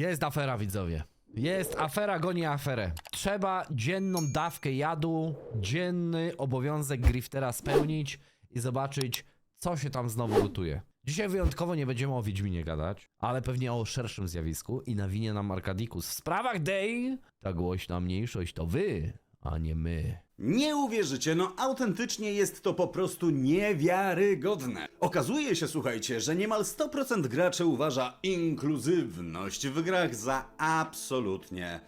Jest afera, widzowie. Jest afera, goni aferę. Trzeba dzienną dawkę jadu, dzienny obowiązek griftera spełnić i zobaczyć, co się tam znowu gotuje. Dzisiaj wyjątkowo nie będziemy o Wiedźminie gadać, ale pewnie o szerszym zjawisku i nawinie nam Arkadikus. W sprawach Day ta głośna mniejszość to wy, a nie my. Nie uwierzycie, no autentycznie jest to po prostu niewiarygodne. Okazuje się, słuchajcie, że niemal 100% graczy uważa inkluzywność w grach za absolutnie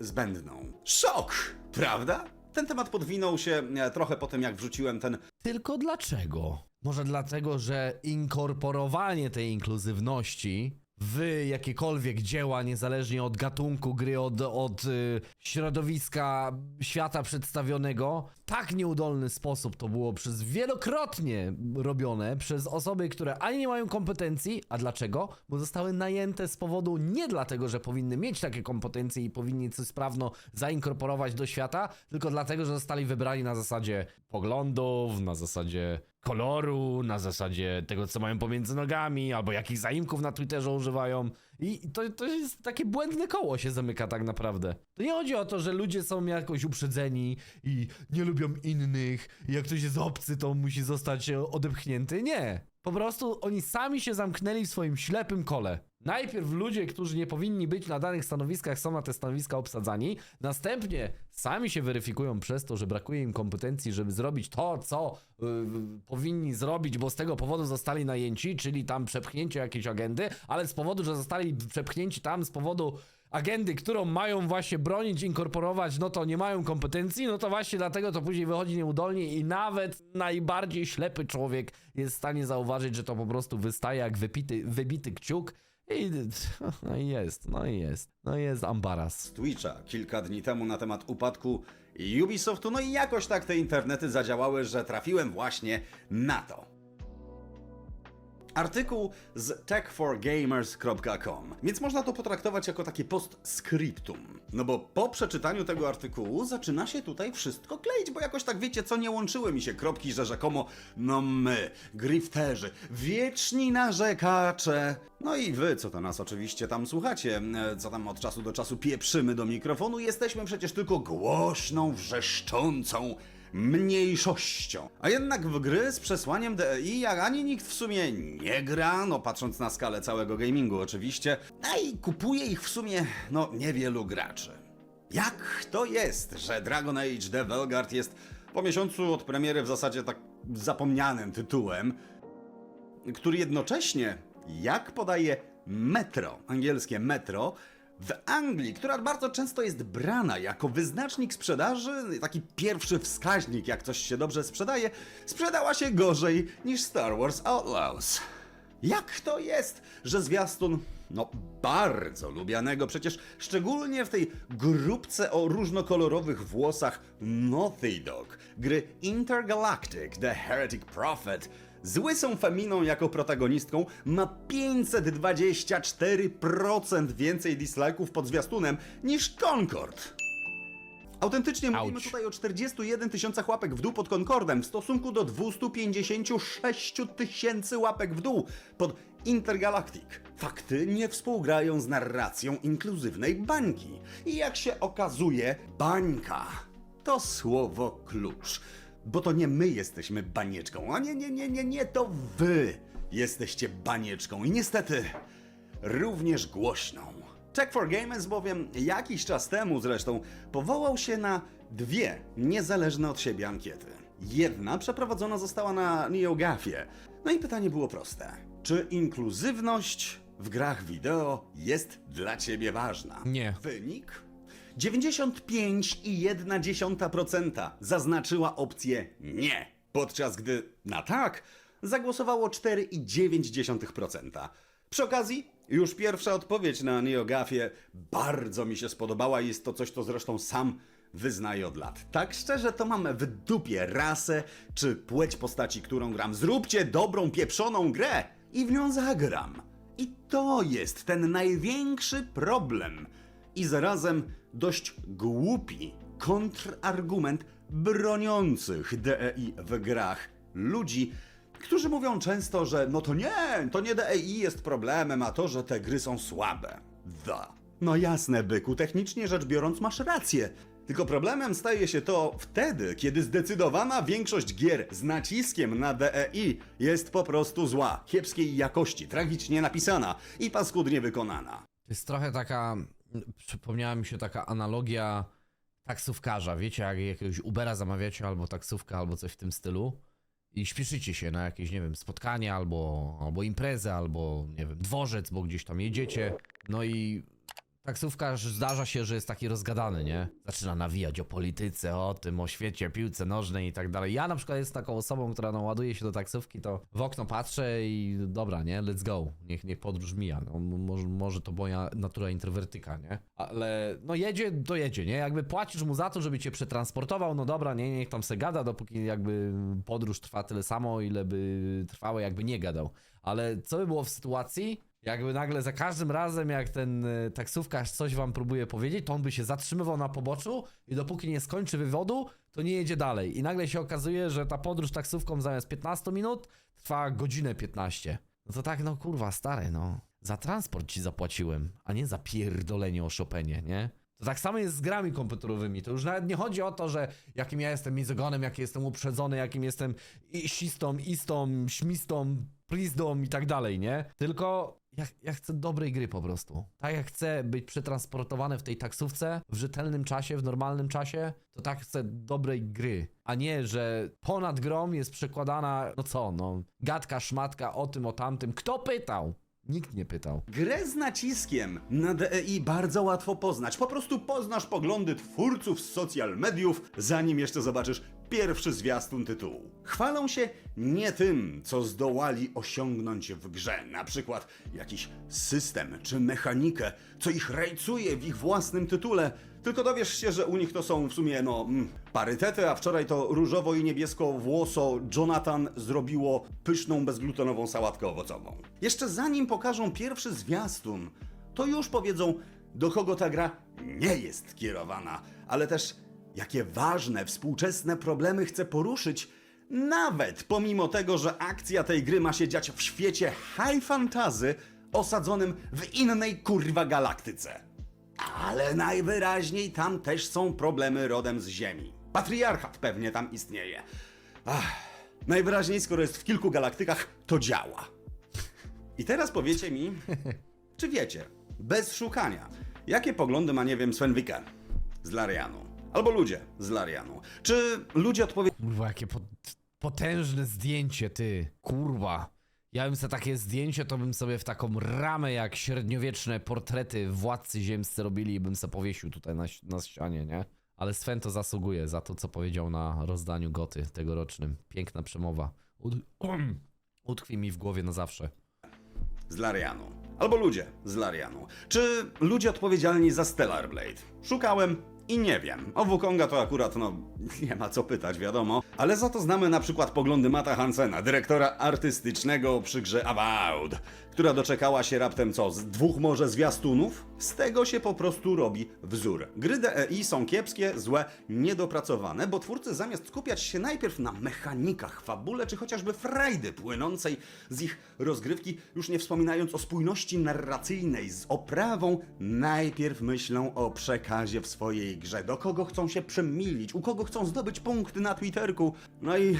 zbędną. Szok, prawda? Ten temat podwinął się e, trochę po tym, jak wrzuciłem ten Tylko dlaczego? Może dlatego, że inkorporowanie tej inkluzywności w jakiekolwiek dzieła, niezależnie od gatunku gry, od, od y, środowiska świata przedstawionego, w tak nieudolny sposób to było przez wielokrotnie robione przez osoby, które ani nie mają kompetencji, a dlaczego? Bo zostały najęte z powodu nie dlatego, że powinny mieć takie kompetencje i powinni coś sprawno zainkorporować do świata, tylko dlatego, że zostali wybrani na zasadzie poglądów, na zasadzie koloru, na zasadzie tego, co mają pomiędzy nogami, albo jakich zaimków na Twitterze używają. I to, to jest takie błędne koło się zamyka tak naprawdę. To nie chodzi o to, że ludzie są jakoś uprzedzeni i nie lubią innych, i jak ktoś jest obcy, to musi zostać odepchnięty. Nie. Po prostu oni sami się zamknęli w swoim ślepym kole. Najpierw ludzie, którzy nie powinni być na danych stanowiskach, są na te stanowiska obsadzani. Następnie sami się weryfikują przez to, że brakuje im kompetencji, żeby zrobić to, co yy, powinni zrobić, bo z tego powodu zostali najęci, czyli tam przepchnięcie jakiejś agendy, ale z powodu, że zostali przepchnięci tam z powodu agendy, którą mają właśnie bronić, inkorporować, no to nie mają kompetencji, no to właśnie dlatego to później wychodzi nieudolnie i nawet najbardziej ślepy człowiek jest w stanie zauważyć, że to po prostu wystaje jak wypity, wybity kciuk i no jest, no i jest, no jest ambaras. Twitcha kilka dni temu na temat upadku Ubisoftu, no i jakoś tak te internety zadziałały, że trafiłem właśnie na to. Artykuł z tech4gamers.com, więc można to potraktować jako takie postscriptum. No bo po przeczytaniu tego artykułu zaczyna się tutaj wszystko kleić, bo jakoś tak wiecie, co nie łączyły mi się kropki, że rzekomo, no my, grifterzy, wieczni narzekacze, no i wy, co to nas oczywiście tam słuchacie, e, co tam od czasu do czasu pieprzymy do mikrofonu, jesteśmy przecież tylko głośną, wrzeszczącą mniejszością. A jednak w gry z przesłaniem DEI jak ani nikt w sumie nie gra, no patrząc na skalę całego gamingu oczywiście, a i kupuje ich w sumie, no niewielu graczy. Jak to jest, że Dragon Age The Velgard jest po miesiącu od premiery w zasadzie tak zapomnianym tytułem, który jednocześnie, jak podaje Metro, angielskie Metro, w Anglii, która bardzo często jest brana jako wyznacznik sprzedaży, taki pierwszy wskaźnik, jak coś się dobrze sprzedaje, sprzedała się gorzej niż Star Wars Outlaws. Jak to jest, że zwiastun, no bardzo lubianego, przecież szczególnie w tej grupce o różnokolorowych włosach Naughty Dog, gry Intergalactic The Heretic Prophet, z łysą Feminą jako protagonistką ma 524% więcej dislike'ów pod zwiastunem niż Concord. Autentycznie mówimy tutaj o 41 tysiącach łapek w dół pod Concordem w stosunku do 256 tysięcy łapek w dół pod Intergalactic. Fakty nie współgrają z narracją inkluzywnej bańki. I jak się okazuje, bańka to słowo klucz. Bo to nie my jesteśmy banieczką, a nie, nie, nie, nie, nie, to wy jesteście banieczką. I niestety również głośną. Check for Gamers bowiem jakiś czas temu zresztą powołał się na dwie niezależne od siebie ankiety. Jedna przeprowadzona została na NeoGafie. No i pytanie było proste. Czy inkluzywność w grach wideo jest dla ciebie ważna? Nie. Wynik? 95,1% zaznaczyła opcję nie, podczas gdy na tak zagłosowało 4,9%. Przy okazji, już pierwsza odpowiedź na NeoGafie bardzo mi się spodobała jest to coś, co zresztą sam wyznaję od lat. Tak szczerze, to mam w dupie rasę czy płeć postaci, którą gram. Zróbcie dobrą, pieprzoną grę i w nią zagram. I to jest ten największy problem. I zarazem dość głupi kontrargument broniących DEI w grach ludzi, którzy mówią często, że no to nie, to nie DEI jest problemem, a to, że te gry są słabe. Da. No jasne, byku, technicznie rzecz biorąc masz rację. Tylko problemem staje się to wtedy, kiedy zdecydowana większość gier z naciskiem na DEI jest po prostu zła, kiepskiej jakości, tragicznie napisana i paskudnie wykonana. Jest trochę taka, przypomniała mi się taka analogia taksówkarza. Wiecie, jak jakiegoś Ubera zamawiacie, albo taksówkę, albo coś w tym stylu i śpieszycie się na jakieś, nie wiem, spotkanie, albo, albo imprezę, albo, nie wiem, dworzec, bo gdzieś tam jedziecie. No i taksówkarz zdarza się, że jest taki rozgadany, nie? Zaczyna nawijać o polityce, o tym, o świecie, piłce nożnej i tak dalej. Ja na przykład jestem taką osobą, która no, ładuje się do taksówki, to w okno patrzę i dobra, nie? Let's go. Niech, niech podróż mija. No, może, może to moja natura introwertyka, nie? Ale no jedzie, to jedzie, nie? Jakby płacisz mu za to, żeby cię przetransportował, no dobra, nie? Niech tam se gada, dopóki jakby podróż trwa tyle samo, ile by trwało, jakby nie gadał. Ale co by było w sytuacji, jakby nagle za każdym razem, jak ten y, taksówkarz coś wam próbuje powiedzieć, to on by się zatrzymywał na poboczu i dopóki nie skończy wywodu, to nie jedzie dalej. I nagle się okazuje, że ta podróż taksówką zamiast 15 minut trwa godzinę 15. No to tak, no kurwa, stary, no. Za transport ci zapłaciłem, a nie za pierdolenie o Chopinie, nie? To tak samo jest z grami komputerowymi. To już nawet nie chodzi o to, że jakim ja jestem mizogonem, jaki jestem uprzedzony, jakim jestem isistą, istą, śmistą, plizdą i tak dalej, nie? Tylko ja, ja chcę dobrej gry po prostu. Tak jak chcę być przetransportowany w tej taksówce w rzetelnym czasie, w normalnym czasie, to tak chcę dobrej gry. A nie, że ponad grą jest przekładana, no co, no, gadka, szmatka o tym, o tamtym. Kto pytał? Nikt nie pytał. Grę z naciskiem na DEI bardzo łatwo poznać. Po prostu poznasz poglądy twórców z social mediów, zanim jeszcze zobaczysz pierwszy zwiastun tytułu. Chwalą się nie tym, co zdołali osiągnąć w grze, na przykład jakiś system czy mechanikę, co ich rajcuje w ich własnym tytule, tylko dowiesz się, że u nich to są w sumie, no, mm, parytety, a wczoraj to różowo i niebiesko włoso Jonathan zrobiło pyszną, bezglutenową sałatkę owocową. Jeszcze zanim pokażą pierwszy zwiastun, to już powiedzą, do kogo ta gra nie jest kierowana, ale też jakie ważne, współczesne problemy chce poruszyć, nawet pomimo tego, że akcja tej gry ma się dziać w świecie high fantasy osadzonym w innej kurwa galaktyce. Ale najwyraźniej tam też są problemy rodem z Ziemi. Patriarchat pewnie tam istnieje. Ach, najwyraźniej, skoro jest w kilku galaktykach, to działa. I teraz powiecie mi, czy wiecie, bez szukania, jakie poglądy ma, nie wiem, Sven Viken z Larianu? Albo ludzie z Larianu. Czy ludzie odpowiedzą, Kurwa, jakie pot potężne zdjęcie, ty. Kurwa. Ja bym sobie takie zdjęcie, to bym sobie w taką ramę, jak średniowieczne portrety władcy ziemscy robili i bym sobie powiesił tutaj na, na ścianie, nie? Ale Sven to zasługuje za to, co powiedział na rozdaniu Goty tegorocznym. Piękna przemowa. Utkwi mi w głowie na zawsze. z Larianu. Albo ludzie z Larianu. Czy ludzie odpowiedzialni za Stellar Blade? Szukałem i nie wiem. O Wukonga to akurat, no, nie ma co pytać, wiadomo. Ale za to znamy na przykład poglądy Mata Hansena, dyrektora artystycznego przy grze Avowed, która doczekała się raptem co, z dwóch może zwiastunów? Z tego się po prostu robi wzór. Gry DEI są kiepskie, złe, niedopracowane, bo twórcy zamiast skupiać się najpierw na mechanikach, fabule czy chociażby frajdy płynącej z ich rozgrywki, już nie wspominając o spójności narracyjnej z oprawą, najpierw myślą o przekazie w swojej grze, do kogo chcą się przemilić, u kogo chcą zdobyć punkty na Twitterku. No i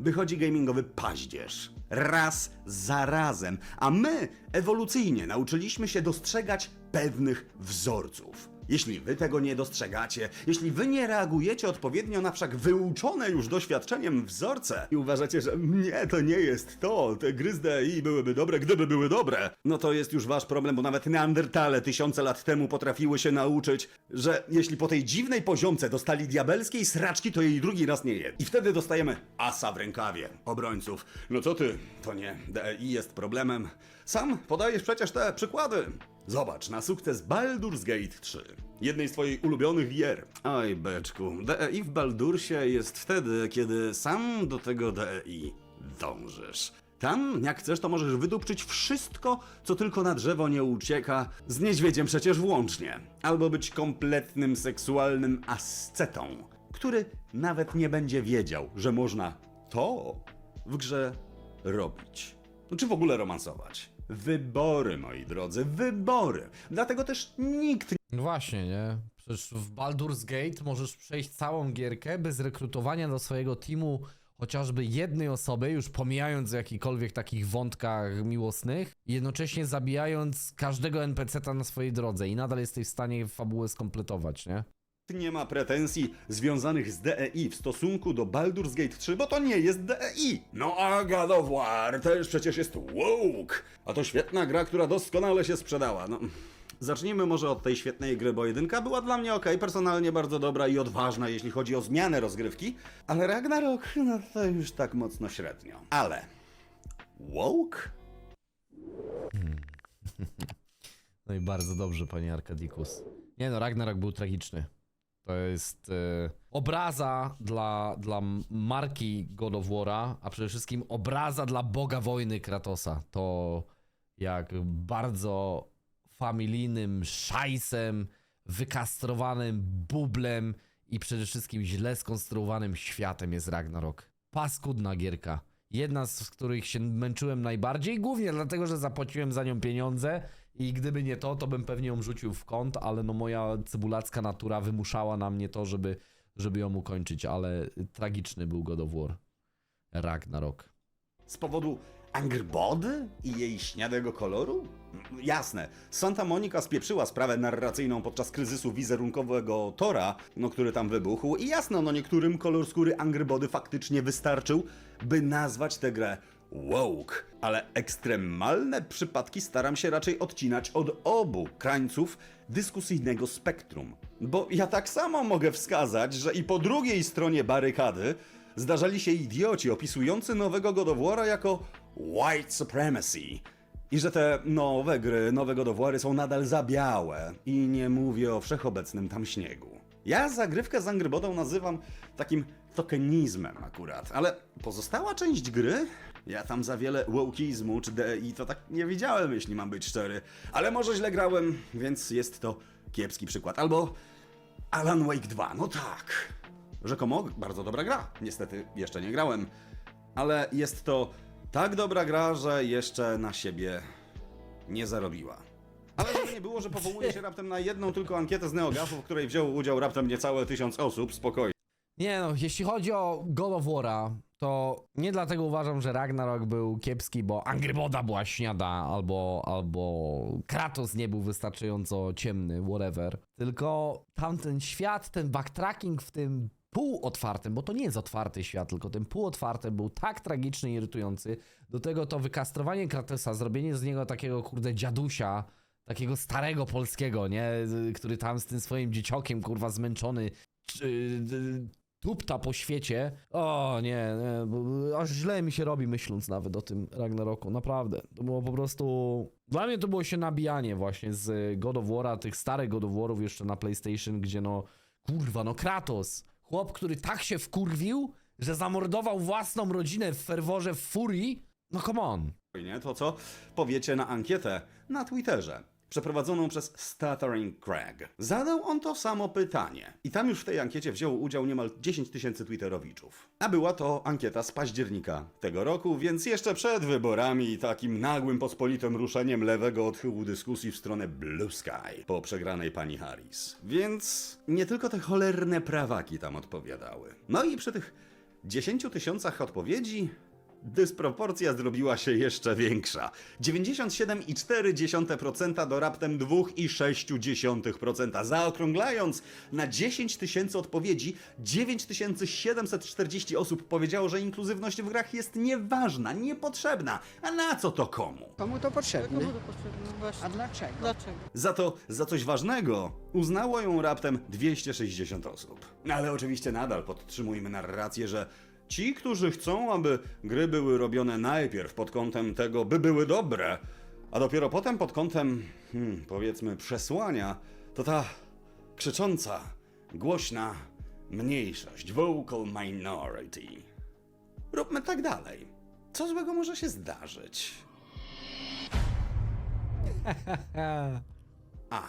wychodzi gamingowy paździerz. Raz za razem. A my ewolucyjnie nauczyliśmy się dostrzegać pewnych wzorców. Jeśli wy tego nie dostrzegacie, jeśli wy nie reagujecie odpowiednio na wszak wyuczone już doświadczeniem wzorce i uważacie, że nie, to nie jest to, te gry z DI byłyby dobre, gdyby były dobre, no to jest już wasz problem, bo nawet Neandertale tysiące lat temu potrafiły się nauczyć, że jeśli po tej dziwnej poziomce dostali diabelskiej sraczki, to jej drugi raz nie je. I wtedy dostajemy asa w rękawie obrońców. No co ty, to nie DI jest problemem. Sam podajesz przecież te przykłady. Zobacz na sukces Baldur's Gate 3, jednej z twoich ulubionych gier. Oj, beczku, DEI w Baldursie jest wtedy, kiedy sam do tego DEI dążysz. Tam, jak chcesz, to możesz wydupczyć wszystko, co tylko na drzewo nie ucieka, z niedźwiedziem przecież włącznie. Albo być kompletnym seksualnym ascetą, który nawet nie będzie wiedział, że można to w grze robić. Czy w ogóle romansować. Wybory, moi drodzy, wybory. Dlatego też nikt No właśnie, nie? Przecież w Baldur's Gate możesz przejść całą gierkę bez rekrutowania do swojego teamu chociażby jednej osoby, już pomijając o jakichkolwiek takich wątkach miłosnych, jednocześnie zabijając każdego NPC-ta na swojej drodze i nadal jesteś w stanie fabułę skompletować, nie? Nie ma pretensji związanych z DEI w stosunku do Baldur's Gate 3, bo to nie jest DEI. No a God of War też przecież jest woke. A to świetna gra, która doskonale się sprzedała. No, zacznijmy może od tej świetnej gry, bo jedynka była dla mnie ok, personalnie bardzo dobra i odważna, jeśli chodzi o zmianę rozgrywki, ale Ragnarok, no to już tak mocno średnio. Ale... Woke? No i bardzo dobrze, panie Arkadikus. Nie no, Ragnarok był tragiczny. To jest e, obraza dla, dla marki God of War'a, a przede wszystkim obraza dla Boga Wojny Kratosa. To jak bardzo familijnym szajsem, wykastrowanym bublem i przede wszystkim źle skonstruowanym światem jest Ragnarok. Paskudna gierka. Jedna z których się męczyłem najbardziej, głównie dlatego, że zapłaciłem za nią pieniądze i gdyby nie to, to bym pewnie ją rzucił w kąt, ale no moja cebulacka natura wymuszała na mnie to, żeby, żeby ją ukończyć, ale tragiczny był God of War. Ragnarok. Z powodu Angerbody i jej śniadego koloru? Jasne, Santa Monica spieprzyła sprawę narracyjną podczas kryzysu wizerunkowego Tora, no który tam wybuchł i jasno, no niektórym kolor skóry Angerbody faktycznie wystarczył, by nazwać tę grę woke. Ale ekstremalne przypadki staram się raczej odcinać od obu krańców dyskusyjnego spektrum. Bo ja tak samo mogę wskazać, że i po drugiej stronie barykady zdarzali się idioci opisujący nowego God of War'a jako white supremacy. I że te nowe gry, nowe God of War'y są nadal za białe. I nie mówię o wszechobecnym tam śniegu. Ja zagrywkę z Angry Bodą nazywam takim tokenizmem akurat, ale pozostała część gry? Ja tam za wiele wokeizmu czy DEI to tak nie widziałem, jeśli mam być szczery. Ale może źle grałem, więc jest to kiepski przykład. Albo Alan Wake 2, no tak. Rzekomo bardzo dobra gra. Niestety jeszcze nie grałem. Ale jest to tak dobra gra, że jeszcze na siebie nie zarobiła. Ale żeby nie było, że powołuje się raptem na jedną tylko ankietę z NeoGAF-u, w której wziął udział raptem niecałe tysiąc osób, spokojnie. Nie no, jeśli chodzi o God of War'a, to nie dlatego uważam, że Ragnarok był kiepski, bo Angryboda była śniada, albo, albo Kratos nie był wystarczająco ciemny, whatever. Tylko tamten świat, ten backtracking w tym półotwartym, bo to nie jest otwarty świat, tylko ten półotwarty był tak tragiczny i irytujący. Do tego to wykastrowanie Kratosa, zrobienie z niego takiego kurde dziadusia, takiego starego polskiego, nie? Który tam z tym swoim dzieciokiem, kurwa, zmęczony, tupta po świecie. O nie, nie, bo aż źle mi się robi myśląc nawet o tym Ragnaroku, naprawdę. To było po prostu... Dla mnie to było się nabijanie właśnie z God of War'a, tych starych God of War'ów jeszcze na PlayStation, gdzie no, kurwa, no Kratos, chłop, który tak się wkurwił, że zamordował własną rodzinę w ferworze w furii, no come on. Nie? To co powiecie na ankietę na Twitterze, przeprowadzoną przez Stuttering Craig. Zadał on to samo pytanie. I tam już w tej ankiecie wzięło udział niemal 10 tysięcy twitterowiczów. A była to ankieta z października tego roku, więc jeszcze przed wyborami i takim nagłym, pospolitym ruszeniem lewego odchyłu dyskusji w stronę Blue Sky po przegranej pani Harris. Więc nie tylko te cholerne prawaki tam odpowiadały. No i przy tych 10 tysiącach odpowiedzi Dysproporcja zrobiła się jeszcze większa. 97,4% do raptem 2,6%. Zaokrąglając na 10 tysięcy odpowiedzi, 9740 osób powiedziało, że inkluzywność w grach jest nieważna, niepotrzebna. A na co to komu? Komu to potrzebne? Komu to potrzebne? Właśnie. A dlaczego? Dlaczego? Za to, za coś ważnego, uznało ją raptem 260 osób. Ale oczywiście nadal podtrzymujmy narrację, że ci, którzy chcą, aby gry były robione najpierw pod kątem tego, by były dobre, a dopiero potem pod kątem, hmm, powiedzmy, przesłania, to ta krzycząca, głośna mniejszość, vocal minority. Róbmy tak dalej. Co złego może się zdarzyć? A,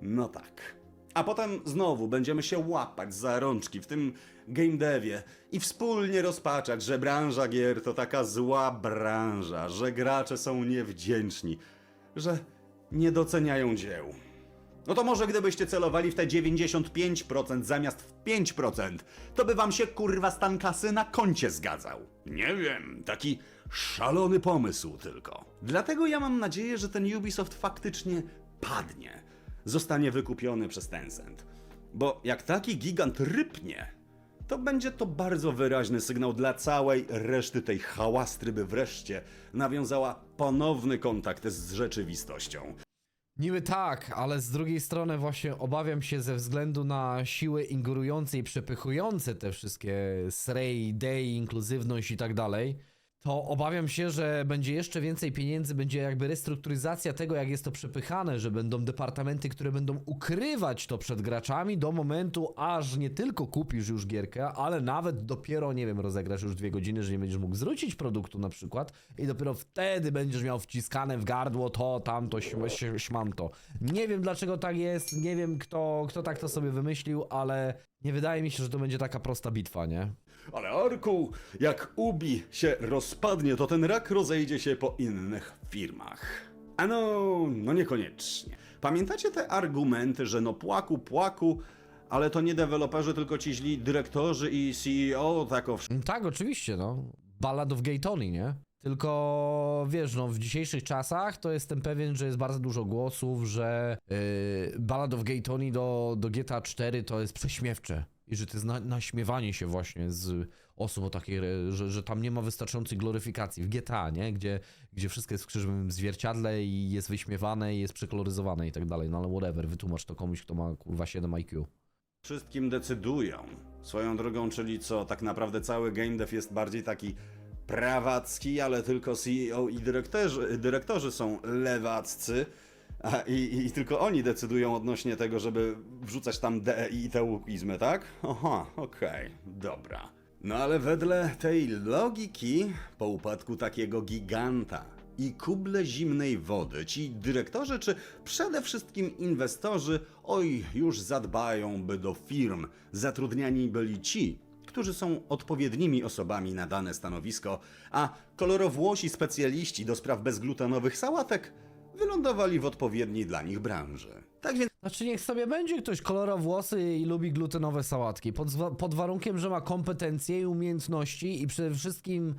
no tak. A potem znowu będziemy się łapać za rączki w tym game devie i wspólnie rozpaczać, że branża gier to taka zła branża, że gracze są niewdzięczni, że nie doceniają dzieł. No to może gdybyście celowali w te 95% zamiast w 5%, to by wam się kurwa stan kasy na koncie zgadzał. Nie wiem, taki szalony pomysł tylko. Dlatego ja mam nadzieję, że ten Ubisoft faktycznie padnie. Zostanie wykupiony przez Tencent. Bo jak taki gigant rypnie, to będzie to bardzo wyraźny sygnał dla całej reszty tej hałastry, by wreszcie nawiązała ponowny kontakt z rzeczywistością. Niby tak, ale z drugiej strony właśnie obawiam się ze względu na siły ingerujące i przepychujące te wszystkie srej, idei, inkluzywność i tak dalej, to obawiam się, że będzie jeszcze więcej pieniędzy, będzie jakby restrukturyzacja tego, jak jest to przepychane, że będą departamenty, które będą ukrywać to przed graczami do momentu, aż nie tylko kupisz już gierkę, ale nawet dopiero, nie wiem, rozegrasz już dwie godziny, że nie będziesz mógł zwrócić produktu na przykład i dopiero wtedy będziesz miał wciskane w gardło to, tamto, śm- śm- śmamto. Nie wiem dlaczego tak jest, nie wiem kto, kto tak to sobie wymyślił, ale nie wydaje mi się, że to będzie taka prosta bitwa, nie? Ale Arku, jak Ubi się rozpadnie, to ten rak rozejdzie się po innych firmach. A no, no niekoniecznie. Pamiętacie te argumenty, że no płaku, płaku, ale to nie deweloperzy, tylko ci źli dyrektorzy i CEO, tak o Mm, Tak, oczywiście, no. Ballad of Gay Tony, nie? Tylko wiesz, no w dzisiejszych czasach to jestem pewien, że jest bardzo dużo głosów, że yy, Ballad of Gay Tony do, do GTA 4 to jest prześmiewcze. I że to jest na, naśmiewanie się właśnie z osób o takiej, że, że tam nie ma wystarczającej gloryfikacji. W GTA, nie? Gdzie, gdzie wszystko jest w krzywym zwierciadle i jest wyśmiewane i jest przekoloryzowane i tak dalej. No ale whatever, wytłumacz to komuś, kto ma kurwa 7 IQ. wszystkim decydują. Swoją drogą, czyli co, tak naprawdę cały game dev jest bardziej taki prawacki, ale tylko CEO i dyrektorzy, dyrektorzy są lewaccy. A, i, I tylko oni decydują odnośnie tego, żeby wrzucać tam DE i tełukizmy, tak? Aha, okej, dobra. No ale wedle tej logiki, po upadku takiego giganta i kuble zimnej wody, ci dyrektorzy czy przede wszystkim inwestorzy, oj, już zadbają, by do firm zatrudniani byli ci, którzy są odpowiednimi osobami na dane stanowisko, a kolorowłosi specjaliści do spraw bezglutenowych sałatek wylądowali w odpowiedniej dla nich branży. Tak więc Znaczy niech sobie będzie ktoś kolora włosy i lubi glutenowe sałatki, pod, pod warunkiem, że ma kompetencje i umiejętności i przede wszystkim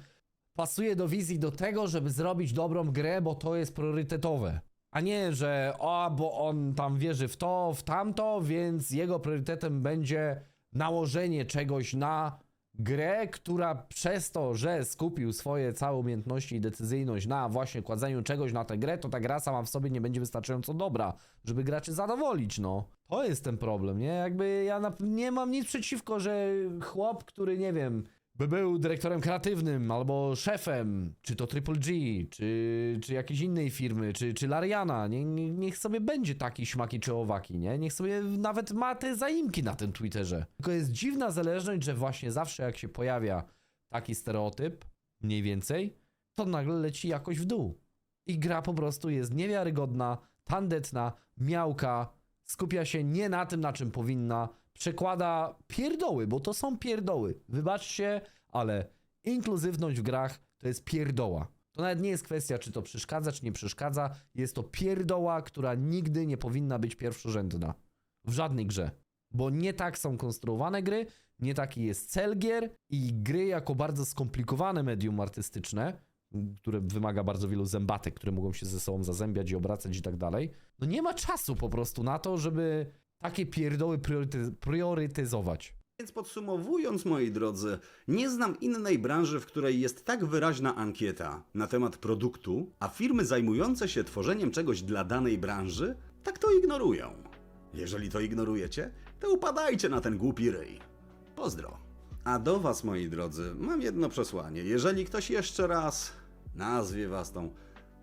pasuje do wizji do tego, żeby zrobić dobrą grę, bo to jest priorytetowe. A nie, że o, bo on tam wierzy w to, w tamto, więc jego priorytetem będzie nałożenie czegoś na grę, która przez to, że skupił swoje całe umiejętności i decyzyjność na właśnie kładzeniu czegoś na tę grę, to ta gra sama w sobie nie będzie wystarczająco dobra, żeby graczy zadowolić, no. To jest ten problem, nie? Jakby ja nie mam nic przeciwko, że chłop, który, nie wiem, by był dyrektorem kreatywnym albo szefem, czy to Triple G, czy, czy jakiejś innej firmy, czy, czy Lariana, nie, nie, niech sobie będzie taki śmaki czy owaki, nie? Niech sobie nawet ma te zaimki na tym Twitterze. Tylko jest dziwna zależność, że właśnie zawsze jak się pojawia taki stereotyp, mniej więcej, to nagle leci jakoś w dół. I gra po prostu jest niewiarygodna, tandetna, miałka, skupia się nie na tym, na czym powinna, przekłada pierdoły, bo to są pierdoły. Wybaczcie, ale inkluzywność w grach to jest pierdoła. To nawet nie jest kwestia, czy to przeszkadza, czy nie przeszkadza. Jest to pierdoła, która nigdy nie powinna być pierwszorzędna. W żadnej grze. Bo nie tak są konstruowane gry, nie taki jest cel gier i gry jako bardzo skomplikowane medium artystyczne, które wymaga bardzo wielu zębatek, które mogą się ze sobą zazębiać i obracać i tak dalej. No nie ma czasu po prostu na to, żeby takie pierdoły priorytetyzować. Więc podsumowując, moi drodzy, nie znam innej branży, w której jest tak wyraźna ankieta na temat produktu, a firmy zajmujące się tworzeniem czegoś dla danej branży tak to ignorują. Jeżeli to ignorujecie, to upadajcie na ten głupi ryj. Pozdro. A do was, moi drodzy, mam jedno przesłanie. Jeżeli ktoś jeszcze raz nazwie was tą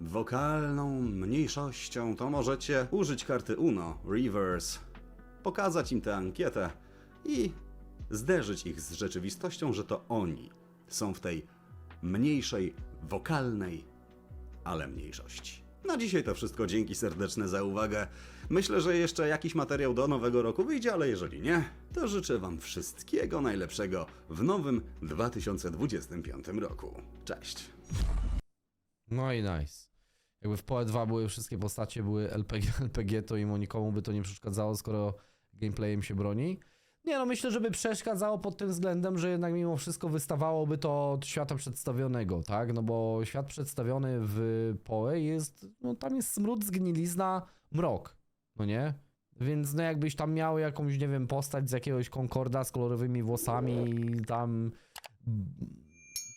wokalną mniejszością, to możecie użyć karty UNO, Reverse, pokazać im tę ankietę i zderzyć ich z rzeczywistością, że to oni są w tej mniejszej, wokalnej, ale mniejszości. Na dzisiaj to wszystko, dzięki serdeczne za uwagę. Myślę, że jeszcze jakiś materiał do nowego roku wyjdzie, ale jeżeli nie, to życzę Wam wszystkiego najlepszego w nowym 2025 roku. Cześć! No i nice. Jakby w PoE 2 były wszystkie postacie, były LPG, LPG, to im nikomu by to nie przeszkadzało, skoro gameplayem się broni. Nie no, myślę, że by przeszkadzało pod tym względem, że jednak mimo wszystko wystawałoby to od świata przedstawionego, tak? No bo świat przedstawiony w PoE jest, no tam jest smród, zgnilizna, mrok, no nie? Więc no jakbyś tam miał jakąś, nie wiem, postać z jakiegoś Concorda z kolorowymi włosami i tam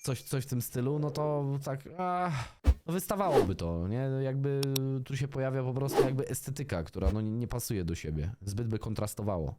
coś, coś w tym stylu, no to tak, ach, no wystawałoby to, nie? No Jakby tu się pojawia po prostu jakby estetyka, która no nie, nie pasuje do siebie, zbyt by kontrastowało.